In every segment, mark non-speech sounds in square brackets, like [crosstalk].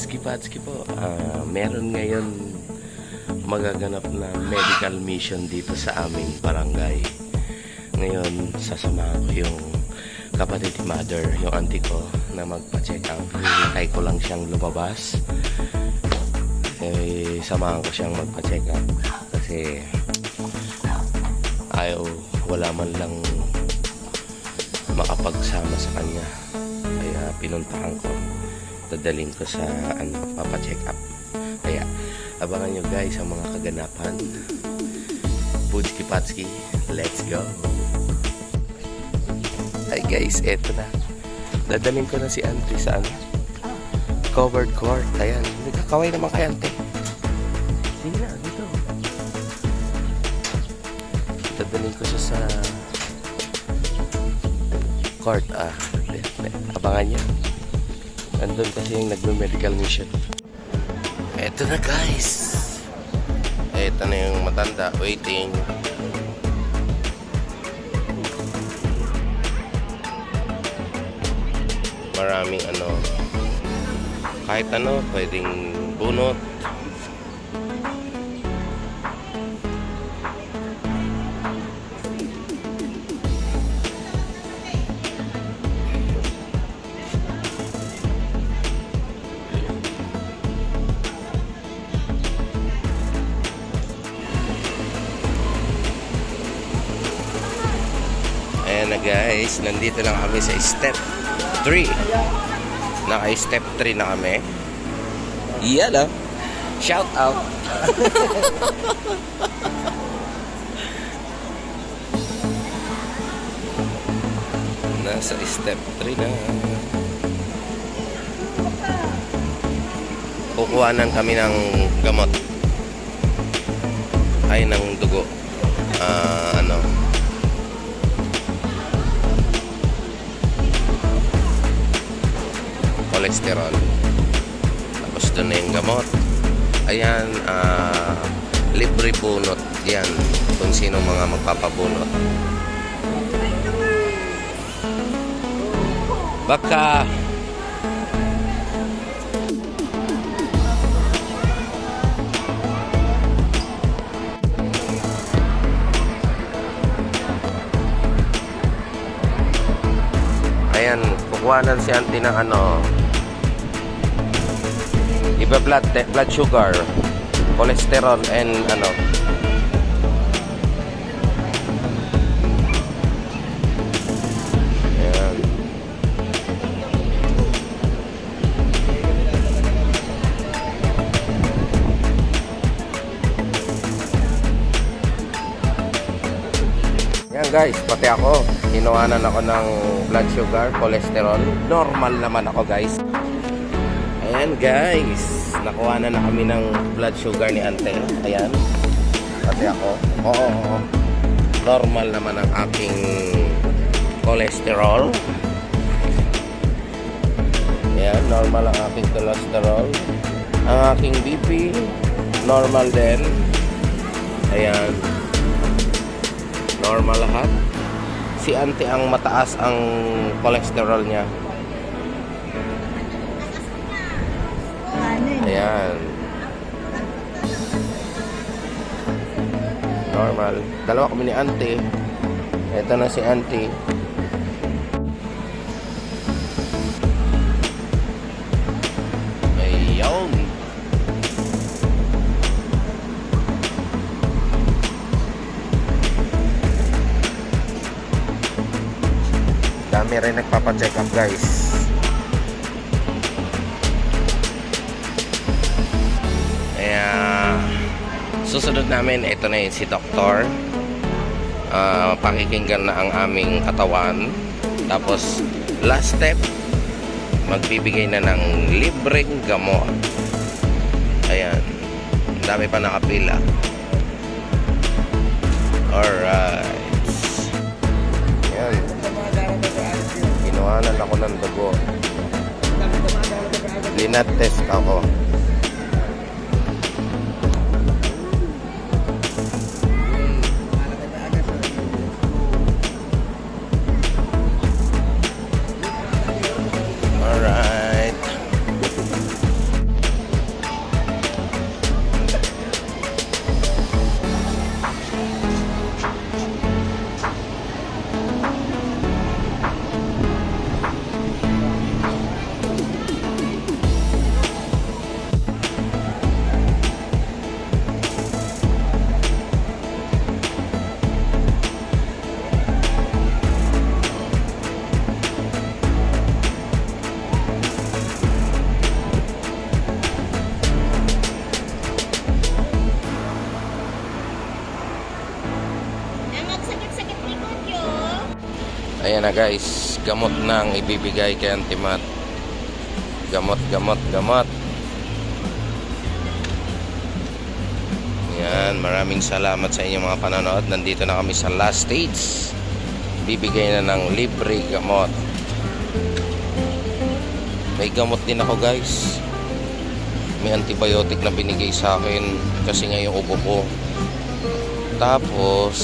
Budski Patski po. Ah, meron ngayon magaganap na medical mission dito sa aming barangay. Ngayon, sasamahan ko yung kapatid mother, yung auntie ko, na magpa-check up. Hinihintay ko lang siyang lumabas. Eh, samahan ko siyang magpa-check up. Kasi ayaw, wala man lang makapagsama sa kanya. Kaya pinuntahan ko. Dadaling ko sa ano, papacheck up. Kaya abangan nyo guys ang mga kaganapan. Putski Patski, let's go! Hi guys, eto na. Dadaling ko na si Auntie sa ano? Covered court. Ayan, nagkakaway naman kay Auntie. Sige na, dito. Dadaling ko siya sa court. Ah, abangan niya. Andun kasi yung nagme-medical mission. Eto na guys. Eto na yung matanda. Waiting. Maraming ano. Kahit ano, pwedeng bunot. Guys, nandito lang kami sa step 3. Naka-step 3 na kami. Yan ah. Shout out. [laughs] Nasa step 3 na. Kukuhanan kami ng gamot. Ay, ng dugo. Ah, ano, cholesterol. Tapos doon na yung gamot. Ayan, ah, libre bunot. Yan, kung sino mga magpapabunot. Baka Ayan, kukuhanan si auntie ng ano, iba blood, te- blood sugar, cholesterol, and ano, Ayan. Yan guys, pati ako, kinuhanan ako ng blood sugar, cholesterol. Normal naman ako guys. Ayan guys, nakuha na na kami ng blood sugar ni ante. Ayan, pati ako. Oo. Normal naman ang aking cholesterol. Ayan, normal ang aking cholesterol. Ang aking BP, normal din. Ayan, normal lahat. Si ante ang mataas ang cholesterol niya. Ayan. Normal. Dalawa kami ni ante. Ito na si ante. Ayun. Dami rin nagpapacheck up guys. Susunod namin ito na yun si Doktor. Ah, pakikinggan na ang aming katawan. Tapos last step magbibigay na ng libreng gamot. Ayan. Dami pa nakapila. Alright. Ayan. Kinuhanan ako ng dugo. Linat test ako. Na guys, gamot na ang ibibigay kay Auntie Mat. Gamot, gamot, gamot. Yan, maraming salamat sa inyong mga panonood. Nandito na kami sa last stage. Bibigay na ng libre gamot. May gamot din ako guys. May antibiotic na binigay sa akin kasi nga yung ubo ko. Tapos,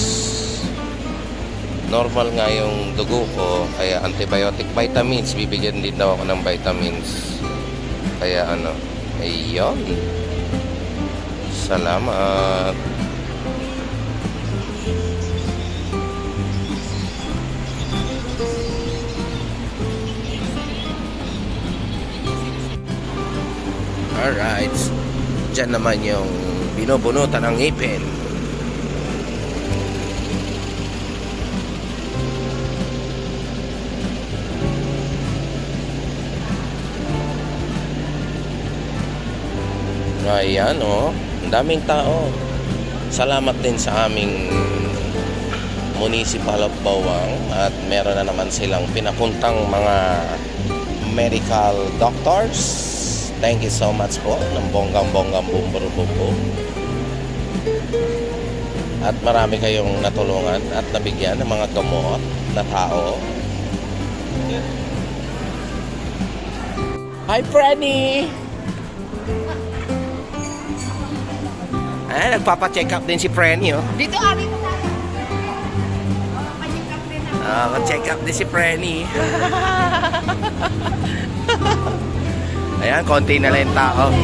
normal nga yung dugo ko. Kaya antibiotic vitamins. Bibigyan din daw ako ng vitamins. Kaya ano, ayun. Salamat. Alright. Diyan naman yung binubunutan ng ngipin. Ayan, oh. Ang daming tao. Salamat din sa aming Municipal of Bawang at meron na naman silang pinapuntang mga medical doctors. Thank you so much po ng bonggang-bonggang bumburubumbo. At marami kayong natulungan at nabigyan ng mga gamot na tao. Hi, Freddy! Ah, nagpapa-check up din si Frenny, oh. Dito, ah, dito tayo. Oh, din ako. Ah, pa-check up din si Frenny. [laughs] Ayan, konti na lang tao.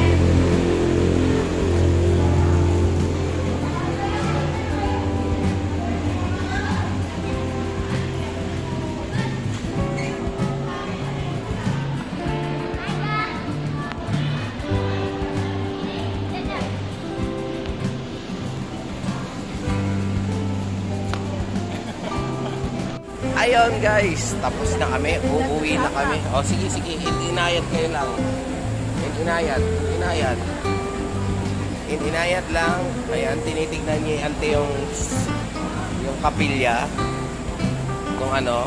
Ayun guys, tapos na kami. Uuwi na kami. O sige, sige. Inayat kayo lang. Inayat. Inayat. Inayat lang. Ayan, tinitignan niya ante yung yung kapilya. Kung ano.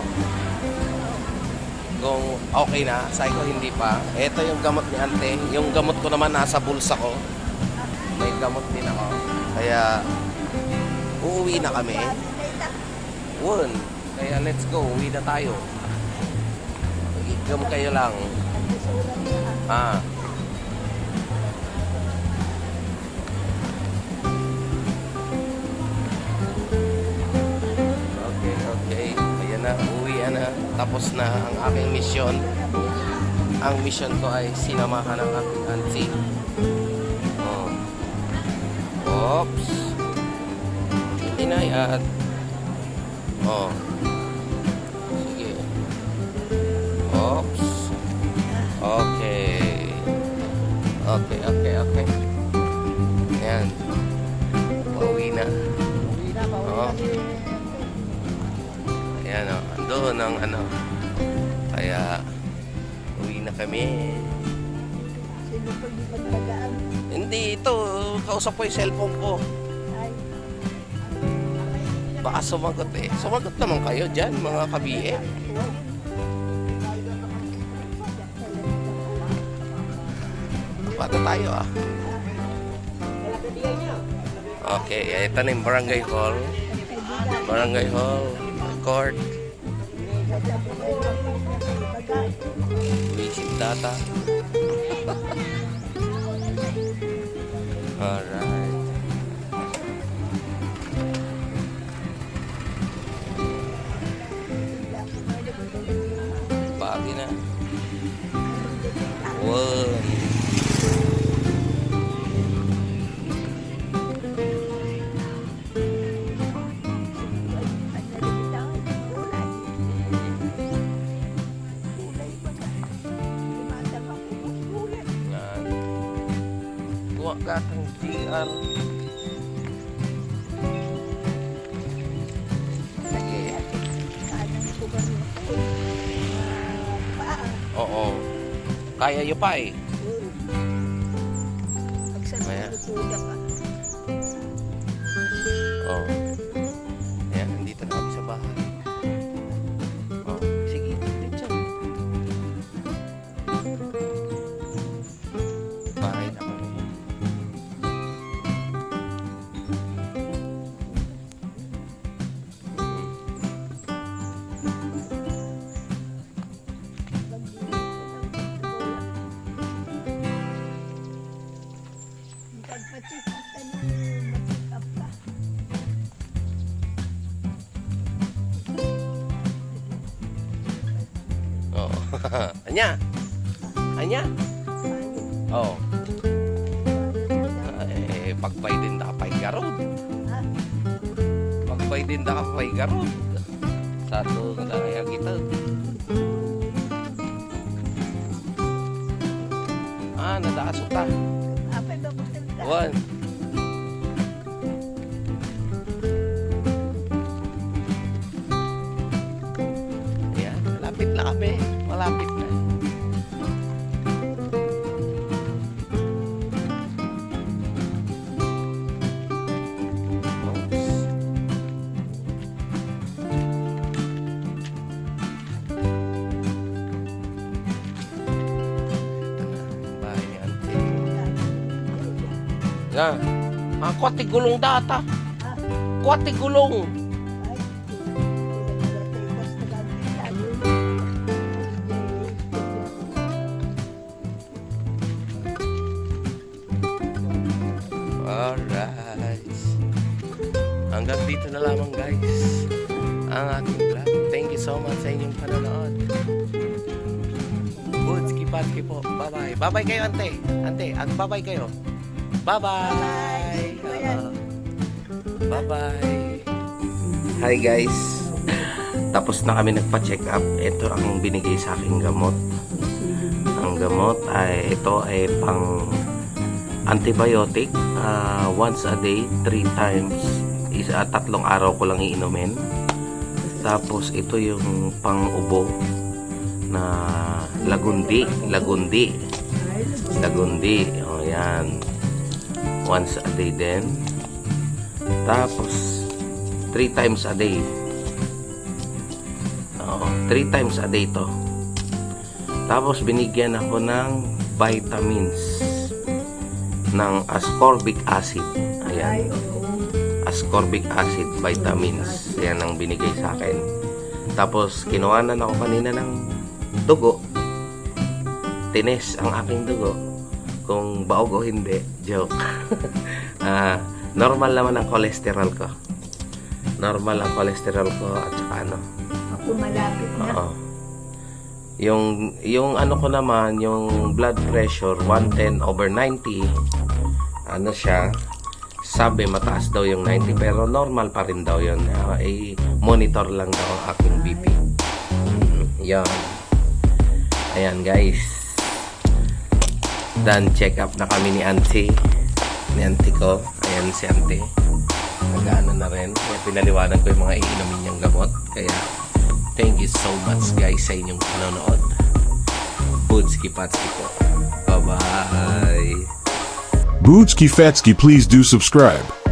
Kung okay na. Sabi ko hindi pa. Ito yung gamot ni ante. Yung gamot ko naman nasa bulsa ko. May gamot din ako. Kaya uuwi na kami. Won. Kaya let's go, uwi na tayo. Igam kayo lang. Ah. Okay, okay. Ayan na, uwi na. Tapos na ang aking misyon. Ang mission ko ay sinamahan ng aking auntie. Oh. Oops. Inayat. Oh. Oops. Okay. Okay, okay, okay. Ayan. Pauwi na. Oo. Ayan o. Andun ang ano. Kaya, uwi na kami. Sino ko di magtagaan? Hindi, ito. Kausap ko yung cellphone ko. Baka sumagot eh. Sumagot naman kayo dyan, mga ka-BM. Bata tayo ah. Okay, ito na yung barangay hall. Barangay hall. Court. Visit data. Alright. Pagi na. Wow. Kaya yun pa eh. Ayan. Oh. Ayan, nandito Anya? Anya? Oo. Eh, pagbay din da kapay garod. Ha? Pagbay din da kapay garod. Sa to na kaya kita. Ah, nadaasok ta. Apay ba ka? One. Malapit na. Oops. Ito na, ang bahay ni Auntie. Nga. Ah, kwati gulong data. Ha? Kwati gulong. Guys. Ang ating vlog. Thank you so much sa inyong panonood. Good, skipatki po. Bye-bye. Bye-bye kayo, ante. Ante, ag bye-bye kayo. Bye-bye. Oo. Bye-bye. Hi guys. Tapos na kami nagpa-check up. Ito ang binigay sa aking gamot. Ang gamot ay ito ay pang antibiotic ah, once a day, three times. Isa, tatlong araw ko lang iinumin. Tapos ito yung pang-ubo na lagundi, lagundi, lagundi. O yan. Once a day din. Tapos three times a day. Oo, three times a day to. Tapos binigyan ako ng vitamins ng ascorbic acid. Ayan. Ascorbic acid vitamins. Yan ang binigay sa akin. Tapos kinuhanan ako kanina ng dugo. Tines ang aking dugo. Kung baog o hindi. Joke. [laughs] Ah, normal naman ang cholesterol ko. Normal ang cholesterol ko at saka ano. Ako malapit na. Oo. Yung yung ano ko naman, yung blood pressure 110 over 90. Ano siya? Sabi mataas daw yung 90 pero normal pa rin daw yun. Ah, i-monitor lang daw ang aking BP. Mm, Yan. Ayan guys. Dan check up na kami ni Auntie. Ni Auntie ko. Ayan si Auntie. Nag-ano na rin. Kaya pinaliwanag ko yung mga iinumin niyang gamot. Kaya thank you so much guys sa inyong panonood. Budski Patski po. Bye-bye. Bootski Fatsky, please do subscribe.